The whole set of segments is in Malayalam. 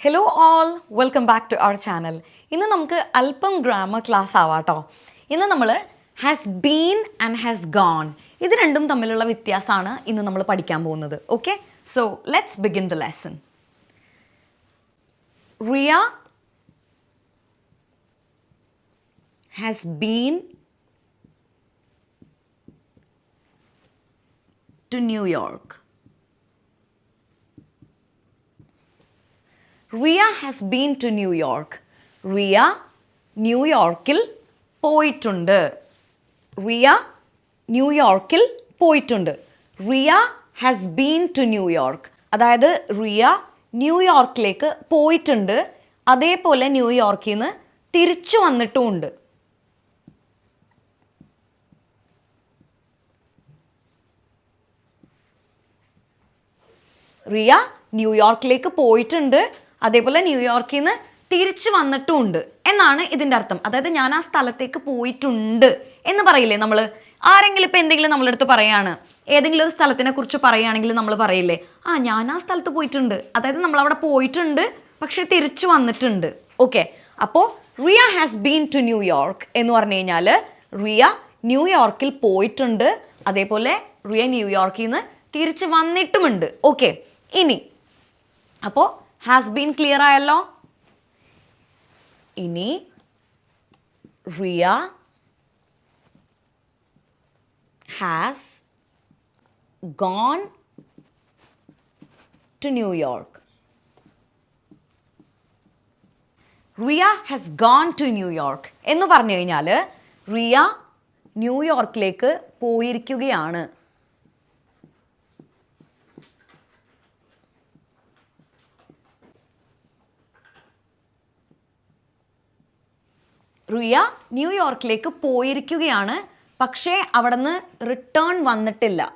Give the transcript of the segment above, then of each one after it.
Hello all welcome back to our channel ഇന്ന് നമുക്ക് അല്പം ഗ്രാമർ ക്ലാസ് ആവാട്ടോ. ഇന്ന് നമ്മൾ has been and has gone ഇത് രണ്ടും തമ്മിലുള്ള വ്യത്യാസമാണ് ഇന്ന് നമ്മൾ പഠിക്കാൻ പോകുന്നത്. Okay so let's begin the lesson Riya has been to New York Riya has been to New York Riya ന്യൂയോർക്കിൽ പോയിട്ടുണ്ട്. റിയ ന്യൂയോർക്കിൽ പോയിട്ടുണ്ട്. Riya has been to New York അതായത് റിയ ന്യൂയോർക്കിലേക്ക് പോയിട്ടുണ്ട്. അതേപോലെ ന്യൂയോർക്കിൽ നിന്ന് തിരിച്ചു വന്നിട്ടുമുണ്ട്. റിയ ന്യൂയോർക്കിലേക്ക് പോയിട്ടുണ്ട്. അതേപോലെ ന്യൂയോർക്കിൽ നിന്ന് തിരിച്ചു വന്നിട്ടുമുണ്ട് എന്നാണ് ഇതിന്റെ അർത്ഥം. അതായത് ഞാൻ ആ സ്ഥലത്തേക്ക് പോയിട്ടുണ്ട് എന്ന് പറയില്ലേ നമ്മൾ ആരെങ്കിലും ഇപ്പം എന്തെങ്കിലും നമ്മളെടുത്ത് പറയാണ് ഏതെങ്കിലും ഒരു സ്ഥലത്തിനെ കുറിച്ച് പറയുകയാണെങ്കിൽ നമ്മൾ പറയില്ലേ ആ ഞാൻ ആ സ്ഥലത്ത് പോയിട്ടുണ്ട്. അതായത് നമ്മൾ അവിടെ പോയിട്ടുണ്ട് പക്ഷെ തിരിച്ചു വന്നിട്ടുണ്ട്. ഓക്കെ അപ്പോൾ Riya has been to New York എന്ന് പറഞ്ഞു കഴിഞ്ഞാൽ റിയ ന്യൂയോർക്കിൽ പോയിട്ടുണ്ട്. അതേപോലെ റിയ ന്യൂയോർക്കിൽ നിന്ന് തിരിച്ച് വന്നിട്ടുമുണ്ട്. ഓക്കെ ഇനി അപ്പോൾ ഹാസ് ബീൻ ക്ലിയർ ആയല്ലോ ഇനി Riya has gone to New York Riya has gone to New York എന്ന് പറഞ്ഞു കഴിഞ്ഞാൽ റിയ ന്യൂയോർക്കിലേക്ക് പോയിരിക്കുകയാണ്. റിയ ന്യൂയോർക്കിലേക്ക് പോയിരിക്കുകയാണ്. പക്ഷേ അവിടുന്ന് റിട്ടേൺ വന്നിട്ടില്ല.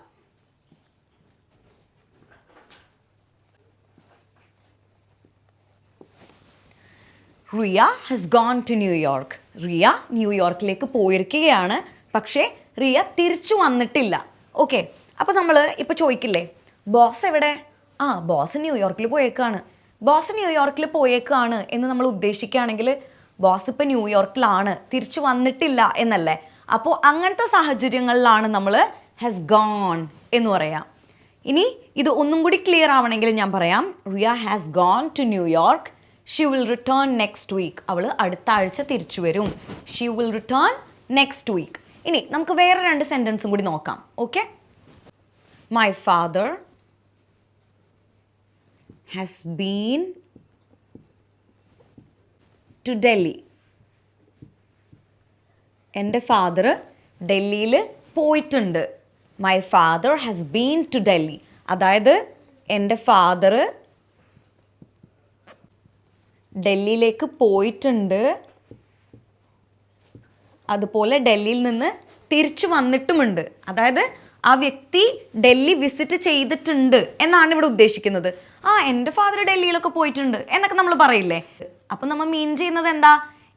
Riya has gone to New York Riya ന്യൂയോർക്കിലേക്ക് പോയിരിക്കുകയാണ്. പക്ഷേ റിയ തിരിച്ചു വന്നിട്ടില്ല. ഓക്കെ അപ്പോൾ നമ്മൾ ഇപ്പോൾ ചോദിക്കില്ലേ ബോസ് എവിടെ? ആ ബോസ് ന്യൂയോർക്കിൽ പോയേക്കാണ്. ബോസ് ന്യൂയോർക്കിൽ പോയേക്കാണ് എന്ന് നമ്മൾ ഉദ്ദേശിക്കുകയാണെങ്കിൽ ബോസ് ഇപ്പം ന്യൂയോർക്കിലാണ് തിരിച്ചു വന്നിട്ടില്ല എന്നല്ലേ? അപ്പോൾ അങ്ങനത്തെ സാഹചര്യങ്ങളിലാണ് നമ്മൾ ഹാസ് ഗോൺ എന്ന് പറയാം. ഇനി ഇത് ഒന്നും കൂടി ക്ലിയർ ആവണമെങ്കിൽ ഞാൻ പറയാം. Riya has gone to New York she will return next week അവൾ അടുത്ത ആഴ്ച തിരിച്ചു വരും. She will return next week ഇനി നമുക്ക് വേറെ രണ്ട് സെന്റൻസും കൂടി നോക്കാം. Okay my father has been to Delhi എന്റെ ഫാദർ ഡൽഹിയിൽ പോയിട്ടുണ്ട്. My father has been to Delhi അതായത് എന്റെ ഫാദർ ഡൽഹിയിലേക്ക് പോയിട്ടുണ്ട്. അതുപോലെ ഡൽഹിയിൽ നിന്ന് തിരിച്ചു വന്നിട്ടുമുണ്ട്. അതായത് ആ വ്യക്തി ഡൽഹി വിസിറ്റ് ചെയ്തിട്ടുണ്ട് എന്നാണ് ഇവിടെ ഉദ്ദേശിക്കുന്നത്. ആ എന്റെ ഫാദർ ഡൽഹിയിലൊക്കെ പോയിട്ടുണ്ട് എന്നൊക്കെ നമ്മൾ പറയില്ലേ? അപ്പം നമ്മൾ മീൻ ചെയ്യുന്നത് എന്താ?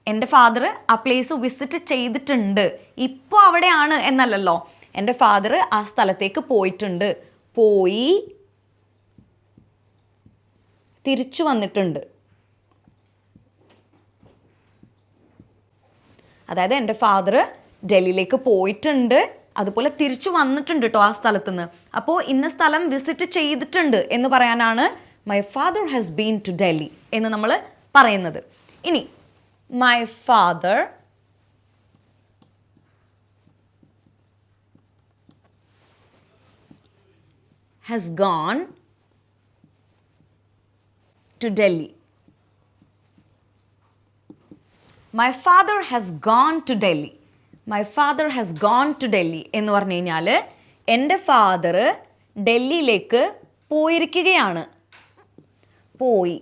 എന്റെ ഫാദർ ആ പ്ലേസ് വിസിറ്റ് ചെയ്തിട്ടുണ്ട്. ഇപ്പോൾ അവിടെയാണ് എന്നല്ലല്ലോ. എന്റെ ഫാദർ ആ സ്ഥലത്തേക്ക് പോയിട്ടുണ്ട്. പോയി തിരിച്ചു വന്നിട്ടുണ്ട്. അതായത് എന്റെ ഫാദർ ഡൽഹിയിലേക്ക് പോയിട്ടുണ്ട്. അതുപോലെ തിരിച്ചു വന്നിട്ടുണ്ട് കേട്ടോ ആ സ്ഥലത്ത് നിന്ന് അപ്പോൾ ഇന്ന സ്ഥലം വിസിറ്റ് ചെയ്തിട്ടുണ്ട് എന്ന് പറയാനാണ് my father has been to Delhi എന്ന് നമ്മൾ പറയുന്നത്. ഇനി my father has gone to Delhi my father has gone to Delhi my father has gone to Delhi എന്ന് പറഞ്ഞു കഴിഞ്ഞാൽ എന്റെ ഫാദർ ഡൽഹിയിലേക്ക് പോയിരിക്കുകയാണ്. പോയി.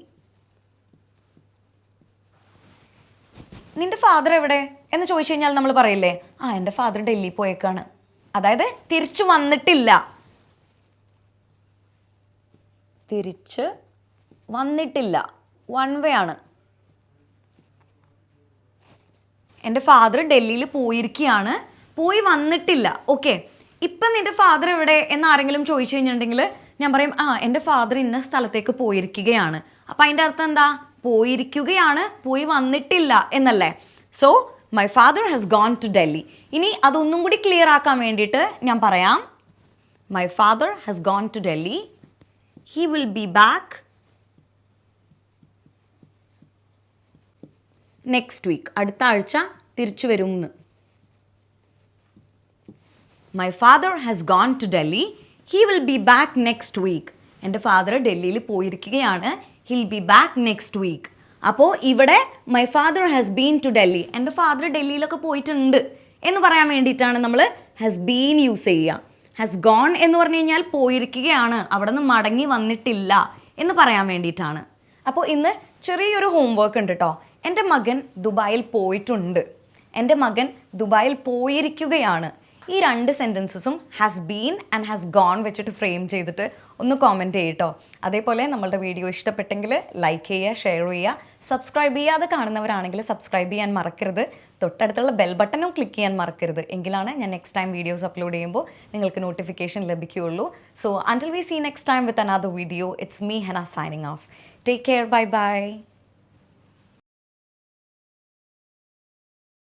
നിന്റെ ഫാദർ എവിടെ? എന്ന് ചോദിച്ചു കഴിഞ്ഞാൽ നമ്മൾ പറയില്ലേ? ആ എന്റെ ഫാദർ ഡൽഹി പോയേക്കാണ്. അതായത് തിരിച്ചു വന്നിട്ടില്ല. തിരിച്ച് വന്നിട്ടില്ല. വൺ വേ ആണ്. എന്റെ ഫാദർ ഡൽഹിയിൽ പോയിരിക്കുകയാണ് പോയി വന്നിട്ടില്ല. ഓക്കെ ഇപ്പം നിന്റെ ഫാദർ എവിടെ? എന്ന് ആരെങ്കിലും ചോദിച്ചു കഴിഞ്ഞിട്ടുണ്ടെങ്കിൽ ഞാൻ പറയും ആ എന്റെ ഫാദർ ഇന്ന സ്ഥലത്തേക്ക് പോയിരിക്കുകയാണ്. അപ്പം അതിന്റെ അർത്ഥം എന്താ? പോയിരിക്കുകയാണ് പോയി വന്നിട്ടില്ല എന്നല്ലേ? So my father has gone to Delhi ഇനി അതൊന്നും കൂടി ക്ലിയർ ആക്കാൻ വേണ്ടിയിട്ട് ഞാൻ പറയാം. My father has gone to Delhi he will be back next week അടുത്ത ആഴ്ച തിരിച്ചു വരുമെന്ന് my father has gone to Delhi he will be back next week എന്റെ ഫാദർ ഡൽഹിയിൽ പോയിരിക്കുകയാണ്. He'll be back next week അപ്പോൾ ഇവിടെ my father has been to Delhi എന്റെ ഫാദർ ഡൽഹിയിലൊക്കെ പോയിട്ടുണ്ട് എന്ന് പറയാൻ വേണ്ടിയിട്ടാണ് നമ്മൾ ഹാസ് ബീൻ യൂസ് ചെയ്യുക. ഹാസ് ഗോൺ എന്ന് പറഞ്ഞു കഴിഞ്ഞാൽ പോയിരിക്കുകയാണ്. അവിടെ നിന്ന് മടങ്ങി വന്നിട്ടില്ല എന്ന് പറയാൻ വേണ്ടിയിട്ടാണ്. അപ്പോൾ ഇന്ന് ചെറിയൊരു ഹോംവർക്ക് ഉണ്ട് കേട്ടോ എന്റെ മകൻ ദുബായിൽ പോയിട്ടുണ്ട്. എന്റെ മകൻ ദുബായിൽ പോയിരിക്കുകയാണ്. ഈ രണ്ട് സെന്റൻസസും has been and has gone വെച്ചിട്ട് ഫ്രെയിം ചെയ്തിട്ട് ഒന്ന് കോമെന്റ് ചെയ്യട്ടോ. അതേപോലെ നമ്മളുടെ വീഡിയോ ഇഷ്ടപ്പെട്ടെങ്കിൽ ലൈക്ക് ചെയ്യുക ഷെയർ ചെയ്യുക സബ്സ്ക്രൈബ് ചെയ്യാതെ കാണുന്നവരാണെങ്കിൽ സബ്സ്ക്രൈബ് ചെയ്യാൻ മറക്കരുത്. തൊട്ടടുത്തുള്ള ബെൽ ബട്ടണും ക്ലിക്ക് ചെയ്യാൻ മറക്കരുത്. എങ്കിലാണ് ഞാൻ നെക്സ്റ്റ് ടൈം വീഡിയോസ് അപ്ലോഡ് ചെയ്യുമ്പോൾ നിങ്ങൾക്ക് നോട്ടിഫിക്കേഷൻ ലഭിക്കുകയുള്ളൂ. So until we see next time with another video it's me Hena signing off take care bye bye